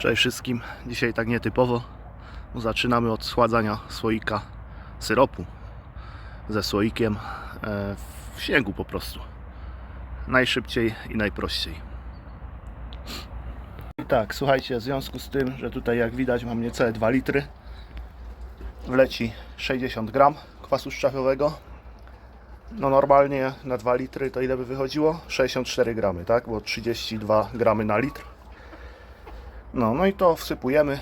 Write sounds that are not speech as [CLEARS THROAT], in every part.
Cześć wszystkim. Dzisiaj tak nietypowo. bo Zaczynamy od schładzania słoika syropu ze słoikiem e, w śniegu po prostu. Najszybciej i najprościej. I tak, słuchajcie, w związku z tym, że tutaj jak widać mam niecałe 2 litry, wleci 60 gram kwasu szczawiowego. No normalnie na 2 litry to ile by wychodziło? 64 gramy, tak? Bo 32 gramy na litr. No, no i to wsypujemy.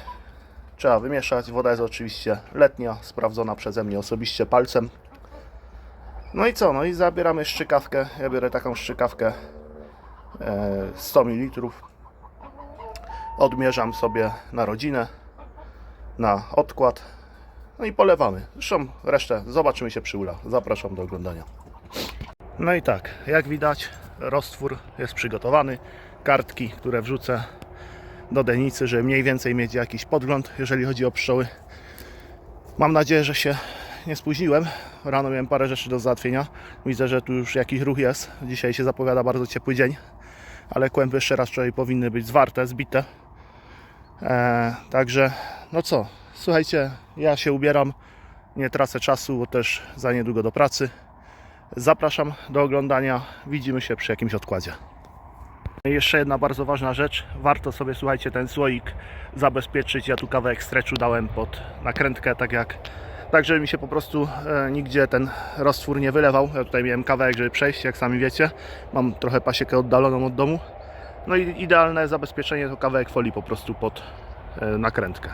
Trzeba wymieszać. Woda jest oczywiście letnia, sprawdzona przeze mnie osobiście palcem. No i co? No i zabieramy szczykawkę. Ja biorę taką szczykawkę e, 100 ml. Odmierzam sobie na rodzinę, na odkład. No i polewamy. Zresztą resztę zobaczymy się przy ula. Zapraszam do oglądania. No i tak, jak widać, roztwór jest przygotowany. Kartki, które wrzucę do denicy, żeby mniej więcej mieć jakiś podgląd, jeżeli chodzi o pszczoły. Mam nadzieję, że się nie spóźniłem. Rano miałem parę rzeczy do załatwienia. Widzę, że tu już jakiś ruch jest. Dzisiaj się zapowiada bardzo ciepły dzień, ale kłęby jeszcze raz wczoraj powinny być zwarte, zbite. Eee, także, no co, słuchajcie, ja się ubieram, nie tracę czasu, bo też za niedługo do pracy. Zapraszam do oglądania. Widzimy się przy jakimś odkładzie. I Jeszcze jedna bardzo ważna rzecz. Warto sobie, słuchajcie, ten słoik zabezpieczyć. Ja tu kawałek streczu dałem pod nakrętkę, tak jak tak, żeby mi się po prostu e, nigdzie ten roztwór nie wylewał. Ja tutaj miałem kawałek, żeby przejść, jak sami wiecie. Mam trochę pasiekę oddaloną od domu. No i idealne zabezpieczenie to kawałek folii po prostu pod e, nakrętkę.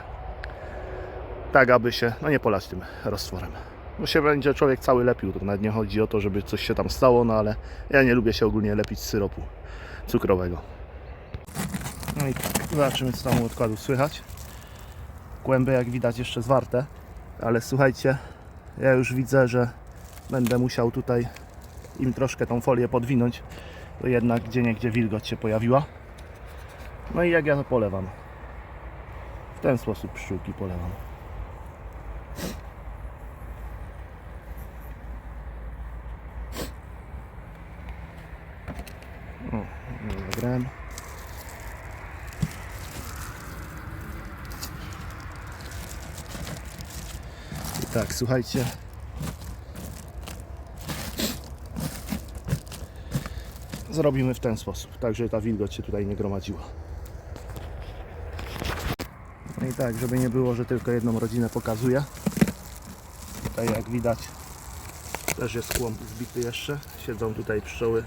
Tak, aby się no nie polać tym roztworem. Bo się będzie człowiek cały lepił. To nawet nie chodzi o to, żeby coś się tam stało, no ale ja nie lubię się ogólnie lepić z syropu cukrowego. No i tak, zobaczymy co tam u odkładów słychać. Kłęby jak widać jeszcze zwarte, ale słuchajcie, ja już widzę, że będę musiał tutaj im troszkę tą folię podwinąć, to jednak gdzie niegdzie wilgoć się pojawiła. No i jak ja to polewam? W ten sposób pszczółki polewam. O, I tak, słuchajcie. Zrobimy w ten sposób, tak żeby ta wilgoć się tutaj nie gromadziła. No i tak, żeby nie było, że tylko jedną rodzinę pokazuję. Tutaj jak widać też jest kłąb zbity jeszcze. Siedzą tutaj pszczoły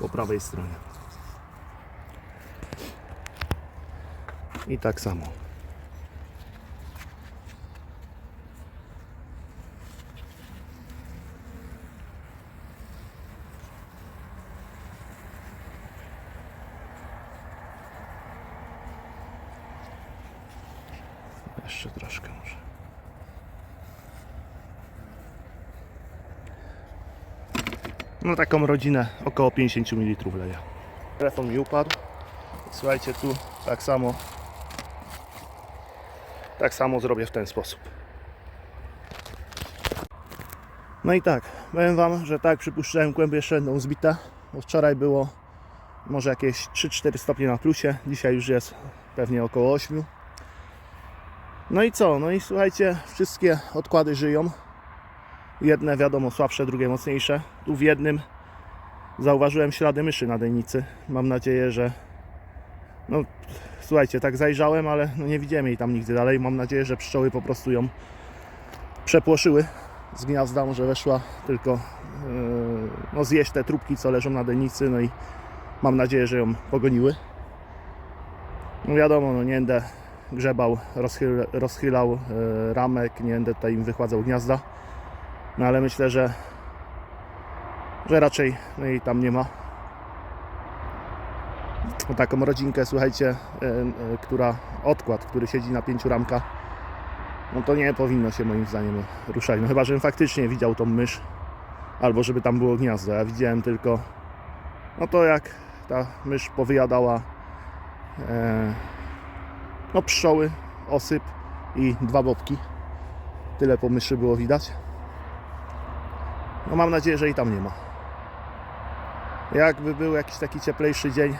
po prawej stronie. I tak samo. Jeszcze troszkę może. No taką rodzinę około 50 ml leję. Telefon mi upadł. Słuchajcie, tu tak samo tak samo zrobię w ten sposób. No i tak, powiem Wam, że tak przypuszczałem kłęby jeszcze będą zbite, bo wczoraj było może jakieś 3-4 stopnie na plusie, dzisiaj już jest pewnie około 8. No i co? No i słuchajcie, wszystkie odkłady żyją. Jedne wiadomo słabsze, drugie mocniejsze. Tu w jednym zauważyłem ślady myszy na denicy. Mam nadzieję, że. No słuchajcie, tak zajrzałem, ale no nie widziałem jej tam nigdy dalej. Mam nadzieję, że pszczoły po prostu ją przepłoszyły z gniazda, może weszła tylko yy, no, zjeść te trupki, co leżą na denicy. No i mam nadzieję, że ją pogoniły. No wiadomo, no nie będę grzebał, rozchyl, rozchylał yy, ramek, nie będę tutaj im wychładzał gniazda. No ale myślę, że, że raczej no jej tam nie ma. O taką rodzinkę, słuchajcie, która odkład, który siedzi na pięciu ramkach, no to nie powinno się moim zdaniem ruszać. No chyba, żebym faktycznie widział tą mysz, albo żeby tam było gniazdo. Ja widziałem tylko, no to jak ta mysz powyjadała e, no pszczoły, osyp i dwa bobki. Tyle po myszy było widać. No mam nadzieję, że i tam nie ma. Jakby był jakiś taki cieplejszy dzień,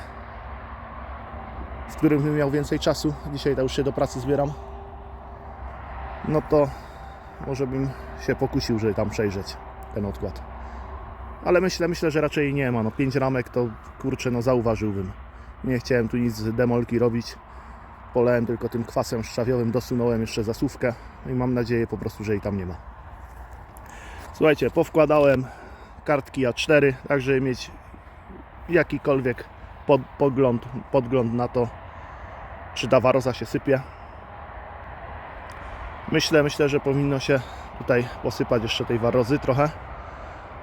w którym bym miał więcej czasu, dzisiaj to już się do pracy zbieram, no to może bym się pokusił, żeby tam przejrzeć ten odkład. Ale myślę, myślę, że raczej nie ma. No 5 ramek to kurczę, no zauważyłbym. Nie chciałem tu nic z demolki robić. Polałem tylko tym kwasem szczawiowym, dosunąłem jeszcze zasówkę i mam nadzieję po prostu, że jej tam nie ma. Słuchajcie, powkładałem kartki A4, tak żeby mieć jakikolwiek pod, pogląd, podgląd na to, czy ta waroza się sypie. Myślę, myślę, że powinno się tutaj posypać jeszcze tej warozy trochę,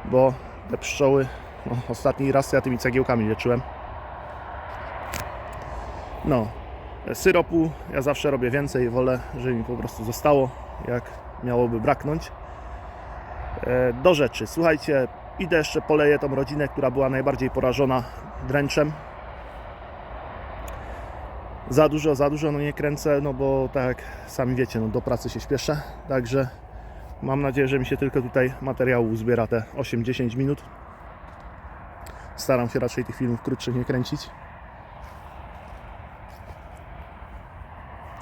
bo te pszczoły, no, ostatni raz ja tymi cegiełkami leczyłem. No, syropu ja zawsze robię więcej, wolę, żeby mi po prostu zostało, jak miałoby braknąć. E, Do rzeczy, słuchajcie, idę jeszcze poleję tą rodzinę, która była najbardziej porażona dręczem. Za dużo, za dużo, no nie kręcę, no bo tak sami wiecie, no do pracy się śpieszę, także mam nadzieję, że mi się tylko tutaj materiału uzbiera te 8-10 minut. Staram się raczej tych filmów krótszych nie kręcić.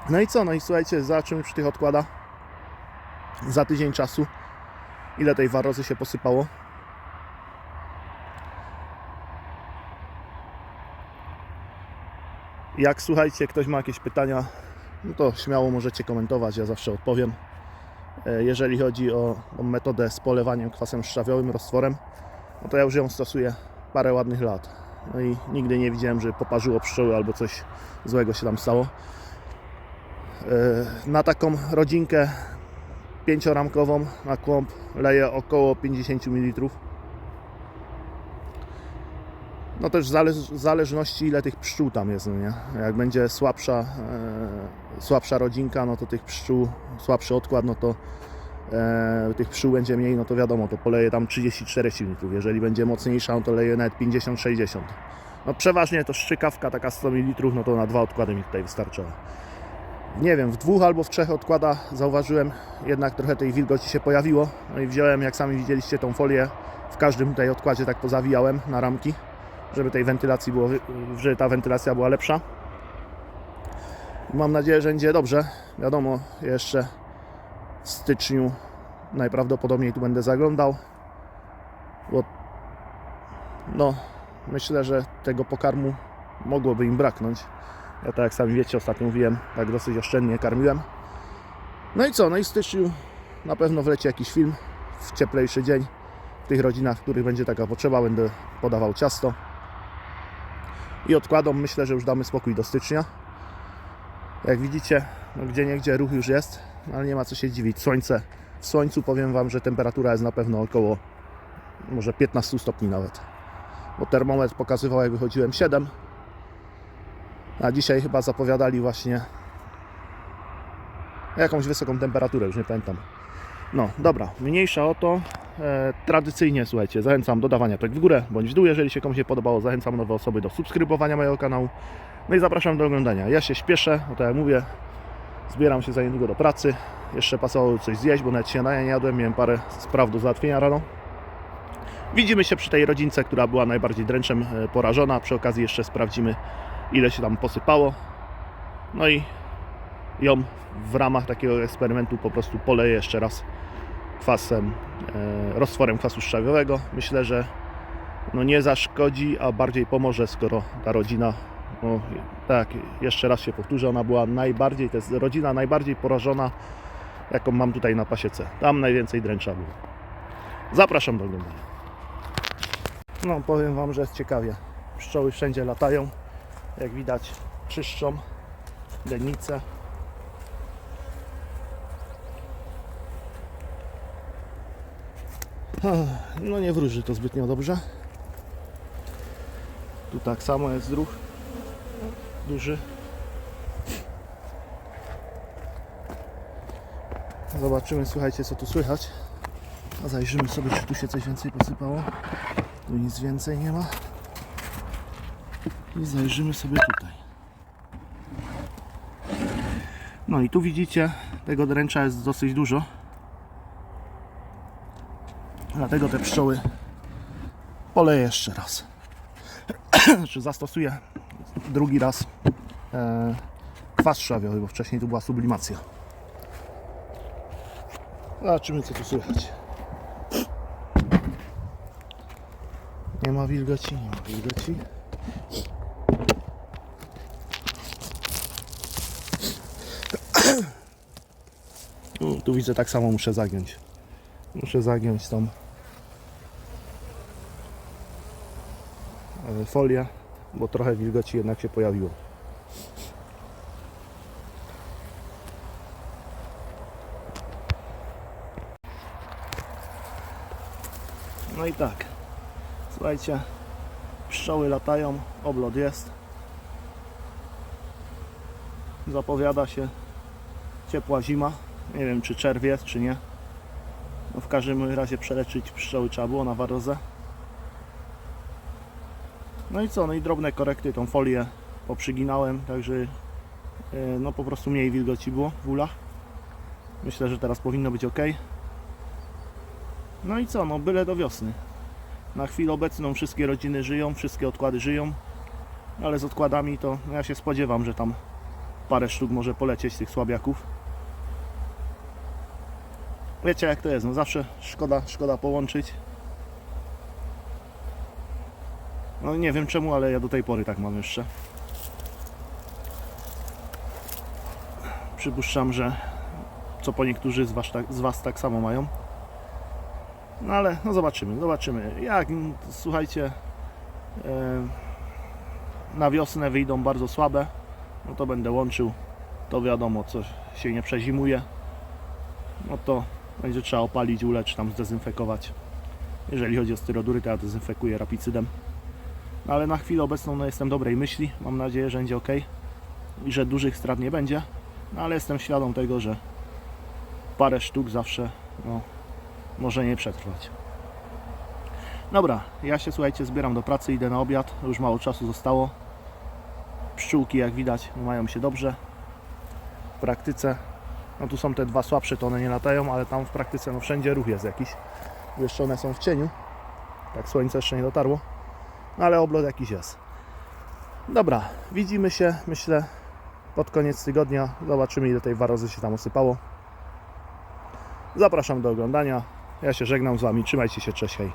No i co? No i słuchajcie, zobaczymy przy tych odkłada za tydzień czasu ile tej warozy się posypało. Jak słuchajcie, ktoś ma jakieś pytania, no to śmiało możecie komentować, ja zawsze odpowiem. E, Jeżeli chodzi o, metodę z polewaniem kwasem szczawiowym, roztworem, no to ja już ją stosuję parę ładnych lat. No i nigdy nie widziałem, że poparzyło pszczoły albo coś złego się tam stało. E, Na taką rodzinkę pięcioramkową na kłąb leję około 50 ml. No też w zależ- w zależności ile tych pszczół tam jest, no nie? Jak będzie słabsza, e, słabsza rodzinka, no to tych pszczół, słabszy odkład, no to e, tych pszczół będzie mniej, no to wiadomo, to poleję tam 30-40 ml. Jeżeli będzie mocniejsza, no to leję nawet 50-60. No przeważnie to szczykawka taka 100 ml, no to na dwa odkłady mi tutaj wystarczyła nie wiem, w dwóch albo w trzech odkładach zauważyłem jednak trochę tej wilgoci się pojawiło. No i wziąłem, jak sami widzieliście, tą folię w każdym tutaj odkładzie tak pozawijałem na ramki, żeby tej wentylacji było, żeby ta wentylacja była lepsza. Mam nadzieję, że będzie dobrze. Wiadomo, jeszcze w styczniu najprawdopodobniej tu będę zaglądał, bo no, myślę, że tego pokarmu mogłoby im braknąć. Ja tak jak sami wiecie, ostatnio mówiłem, tak dosyć oszczędnie karmiłem. No i co? No i w styczniu na pewno wleci jakiś film w cieplejszy dzień. W tych rodzinach, w których będzie taka potrzeba, będę podawał ciasto. I odkładom myślę, że już damy spokój do stycznia. Jak widzicie, no gdzie ruch już jest, ale nie ma co się dziwić. Słońce, w słońcu powiem Wam, że temperatura jest na pewno około może 15 stopni nawet. Bo termometr pokazywał, jak wychodziłem 7, a dzisiaj chyba zapowiadali właśnie jakąś wysoką temperaturę, już nie pamiętam. No, dobra, mniejsza o to. E, tradycyjnie, słuchajcie, zachęcam do dawania tak w górę bądź w dół, jeżeli się komuś nie podobało. Zachęcam nowe osoby do subskrybowania mojego kanału. No i zapraszam do oglądania. Ja się śpieszę, no tak jak mówię, zbieram się za niedługo do pracy. Jeszcze pasowało coś zjeść, bo nawet śniadania nie jadłem, miałem parę spraw do załatwienia rano. Widzimy się przy tej rodzince, która była najbardziej dręczem e, porażona. Przy okazji jeszcze sprawdzimy, ile się tam posypało. No i ją w ramach takiego eksperymentu po prostu poleję jeszcze raz kwasem, e, roztworem kwasu szczawiowego. Myślę, że no nie zaszkodzi, a bardziej pomoże, skoro ta rodzina, no, tak, jeszcze raz się powtórzę, ona była najbardziej, to jest rodzina najbardziej porażona, jaką mam tutaj na pasiece. Tam najwięcej dręcza było. Zapraszam do oglądania. No, powiem Wam, że jest ciekawie. Pszczoły wszędzie latają. Jak widać, czyszczą dennicę. No nie wróży to zbytnio dobrze. Tu tak samo jest ruch duży. Zobaczymy, słuchajcie, co tu słychać. A zajrzymy sobie, czy tu się coś więcej posypało. Tu nic więcej nie ma. I zajrzymy sobie tutaj. No i tu widzicie, tego dręcza jest dosyć dużo. Dlatego te pszczoły poleję jeszcze raz. [CLEARS THROAT] Czy zastosuję drugi raz e, kwas trzawiowy, bo wcześniej tu była sublimacja. Zobaczymy co tu słychać. Nie ma wilgoci, nie ma wilgoci. [CLEARS THROAT] Tu widzę tak samo muszę zagiąć. Muszę zagiąć tą folię, bo trochę wilgoci jednak się pojawiło. No i tak. Słuchajcie, pszczoły latają, oblot jest. Zapowiada się ciepła zima. Nie wiem czy czerwiec, czy nie. No w każdym razie przeleczyć pszczoły trzeba było na warozę. No i co? No i drobne korekty, tą folię poprzyginałem, także e, no po prostu mniej wilgoci było w ulach. Myślę, że teraz powinno być ok. No i co? No byle do wiosny. Na chwilę obecną wszystkie rodziny żyją, wszystkie odkłady żyją, ale z odkładami to no ja się spodziewam, że tam parę sztuk może polecieć tych słabiaków. Wiecie jak to jest, no zawsze szkoda, szkoda połączyć. No nie wiem czemu, ale ja do tej pory tak mam jeszcze. Przypuszczam, że co po niektórzy z was tak, z was tak samo mają. No ale no zobaczymy, zobaczymy. Jak słuchajcie, e, na wiosnę wyjdą bardzo słabe, no to będę łączył. To wiadomo, co się nie przezimuje, no to będzie trzeba opalić, ulecz, tam zdezynfekować. Jeżeli chodzi o styrodury, to ja dezynfekuję rapicydem. Ale na chwilę obecną no, jestem dobrej myśli. Mam nadzieję, że będzie ok i że dużych strat nie będzie. No ale jestem świadom tego, że parę sztuk zawsze no, może nie przetrwać. Dobra, ja się słuchajcie, zbieram do pracy, idę na obiad. Już mało czasu zostało. Pszczółki, jak widać, mają się dobrze. W praktyce, no tu są te dwa słabsze, to one nie latają, ale tam w praktyce, no wszędzie ruch jest jakiś. Jeszcze one są w cieniu. Tak słońce jeszcze nie dotarło. No ale oblot jakiś jest. Dobra, widzimy się, myślę, pod koniec tygodnia. Zobaczymy, ile tej warozy się tam osypało. Zapraszam do oglądania. Ja się żegnam z Wami. Trzymajcie się, cześć, hej.